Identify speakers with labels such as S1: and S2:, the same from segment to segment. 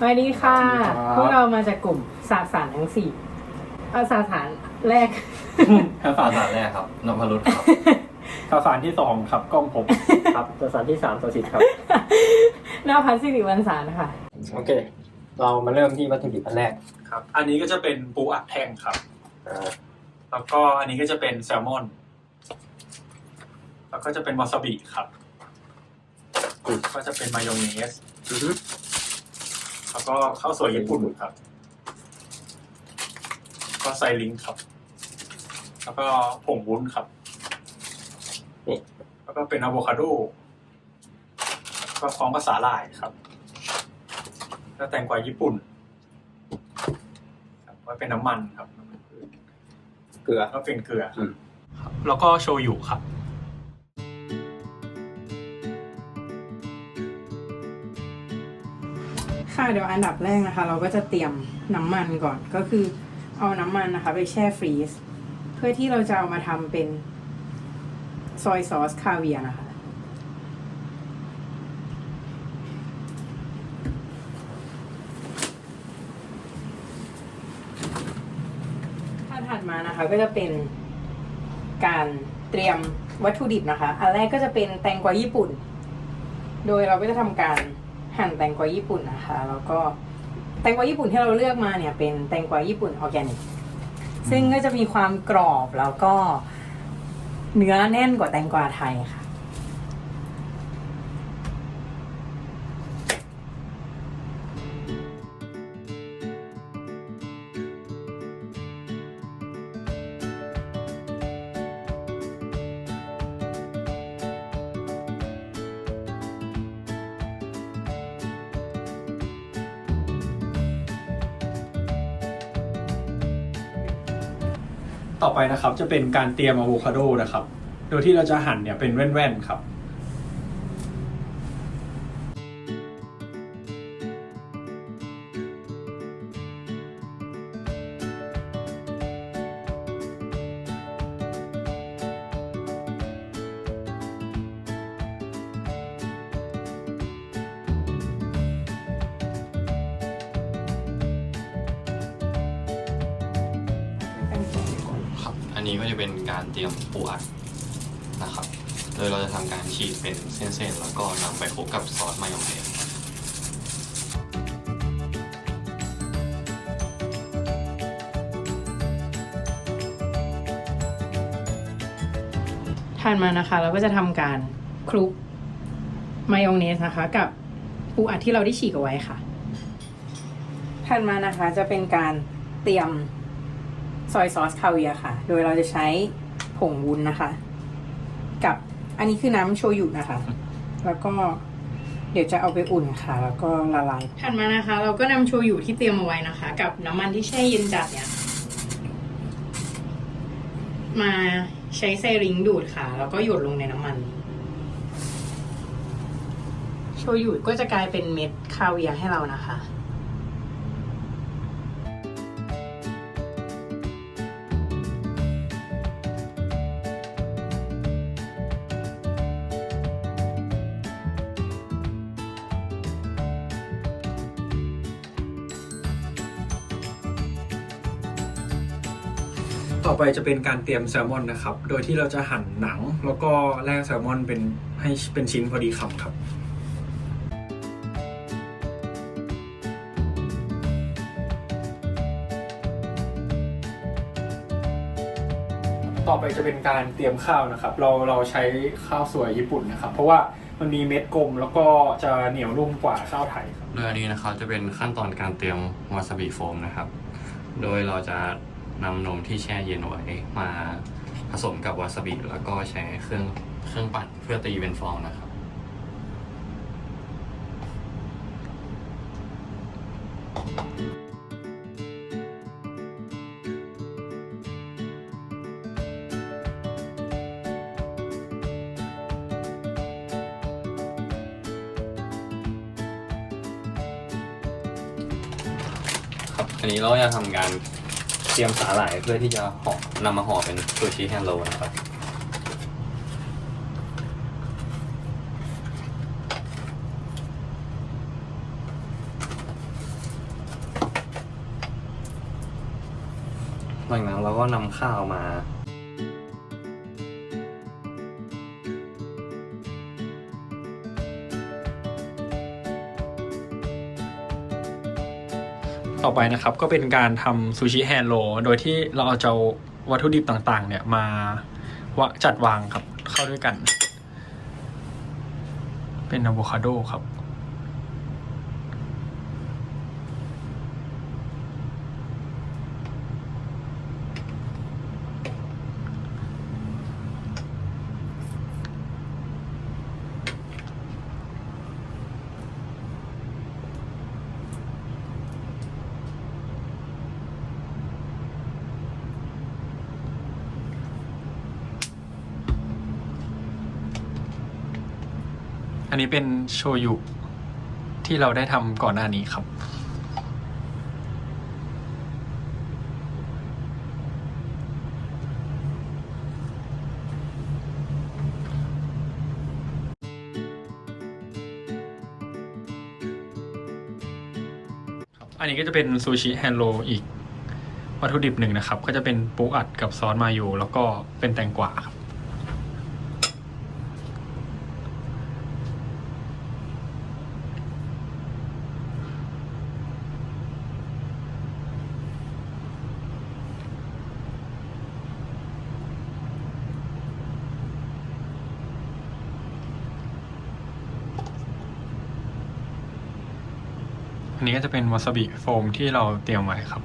S1: สวัสดีค่ะ
S2: สวัสดีครับ
S1: พวกเรามาจากกลุ่มสาสารทั้งสี่เอาสาสารแรก
S3: ภาษาสารแรกครับนพรุษครับ
S2: ข่าวสารที่สองครับกล้องผม ครับข่าวสารที่สามตัวสิทธิ์ครับ
S1: หน้าพันสิริวันสารค่ะ
S2: โอเค เรามาเริ่มที่วัตถุดิบอันแรก
S4: ครับ อันนี้ก็จะเป็นปูอัดแท่งครับ
S2: อ่า
S4: แล้วก็อันนี้ก็จะเป็นแซลมอน แล้วก็จะเป็นวาซาบิครับ ก็จะเป็นมายองเนส
S2: อือฮึ
S4: แล้วก็ข้าวสวยญี่ปุ่นครับ ก็ไซลิงครับ แล้วก็ผงวุ้นครับ
S2: นี่
S4: แล้วก็เป็นอะโวคาโดแล้วก็พร้อมกับสาหร่ายครับ แล้วแตงกวาญี่ปุ่นครับไว้เป็นน้ำมันครับน้ำมันพืช
S2: เกลือ
S4: ก็เป็นเกลืออ
S2: ม
S4: ครับแล้วก็โชยุครับ
S1: ค่ะเดี๋ยวอันดับแรกนะคะ เราก็จะเตรียมน้ำมันก่อนก็คือเอาน้ำมันนะคะ ไปแช่ฟรีซเพื่อที่เราจะเอามาทำเป็นซอยซอสคาเวียนะคะ ถ้าถัดมานะคะก็จะเป็นการเตรียมวัตถุดิบนะคะ อันแรกก็จะเป็นแตงกวาญี่ปุ่น โดยเราก็จะทำการ หั่นแตงกวาญี่ปุ่นนะคะ แล้วก็แตงกวาญี่ปุ่นที่เราเลือกมาเนี่ยเป็นแตงกวาญี่ปุ่นออร์แกนิกซึ่งก็จะมีความกรอบแล้วก็เนื้อแน่นกว่าแตงกวาไทยค่ะ
S4: ต่อไปนะครับจะเป็นการเตรียมอะโวคาโดนะครับ โดยที่เราจะหั่นเนี่ยเป็นแว่นๆครับ
S3: นนี้ก็จะเป็นการเตรียมปูอัดนะครับ โดยเราจะทำการฉีกเป็นเส้นๆ แล้วก็นำไปคลุกกับซอสมายองเนส
S1: ถัดมานะคะ เราก็จะทำการคลุกมายองเนสนะคะ กับปูอัดที่เราได้ฉีกเอาไว้ค่ะถัดมานะคะจะเป็นการเตรียม ซอยซอสคาเวียค่ะ โดยเราจะใช้ผงวุ้นนะคะ กับอันนี้คือน้ำโชยุนะคะ แล้วก็เดี๋ยวจะเอาไปอุ่นค่ะ แล้วก็ละลายถัดมานะคะ เราก็นำโชยุที่เตรียมเอาไว้นะคะ กับน้ำมันที่แช่เย็นจัดเนี่ย มาใช้ไซริงดูดค่ะ แล้วก็หยดลงในน้ำมัน โชยุก็จะกลายเป็นเม็ดคาเวียให้เรานะคะ
S4: ต่อไปจะเป็นการเตรียมแซลมอนนะครับ โดยที่เราจะหั่นหนัง แล้วก็แล่แซลมอนเป็นให้เป็นชิ้นพอดีคำครับต่อไปจะเป็นการเตรียมข้าวนะครับ เราเราใช้ข้าวสวยญี่ปุ่นนะครับ เพราะว่ามันมีเม็ดกลมแล้วก็จะเหนียวนุ่มกว่าข้าวไทยครับ
S3: โดยอันนี้นะครับจะเป็นขั้นตอนการเตรียมวาซาบิโฟมนะครับ โดยเราจะ นำนมที่แช่เย็นไว้มาผสมกับวาซาบิแล้วก็ใช้เครื่องเครื่องปั่นเพื่อตีเป็นฟองนะครับ ครับอันนี้เราจะทำการ ตรียมสาหร่ายเพื่อที่จะห่อนำมาห่อเป็นซูชิแฮนโลนะครับหลังนั้นเราก็นำข้าวมา
S4: ต่อไปนะครับก็เป็นการทำซูชิแฮนด์โรลโดยที่เราเอาจาวัตถุดิบต่างๆ เนี่ยมาวจัดวางครับเข้าด้วยกัน เป็นอะโวคาโดครับ นนี้เป็นโชยุที่เราได้ทำก่อนหน้านี้ครับ อันนี้ก็จะเป็นซูชิแฮนโลอีกวัตถุดิบหนึ่งนะครับ ก็จะเป็นปูอัดกับซอสมายูแล้วก็เป็นแตงกวาครับ อันนี้ก็จะเป็นวาซาบิโฟมที่เราเตรียมไว้ครับ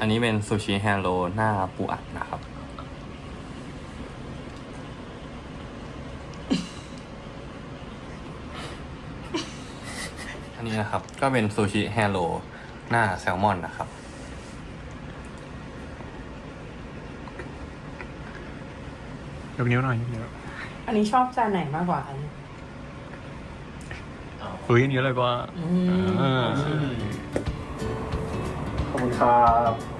S3: อันนี้เป็นซูชิแฮโรหน้าปูอัดนะครับ อันนี้นะครับก็เป็นซูชิแฮโร หน้าแซลมอนนะครับ
S4: ยกนิ้วหน่อยยกนิ้ว
S1: อันนี้ชอบจานไหนมากกว่ากัน
S4: เฮ้ยอันนี้เลยกว่า
S1: อื
S4: เออ
S1: ม
S2: ขอบคุณครับ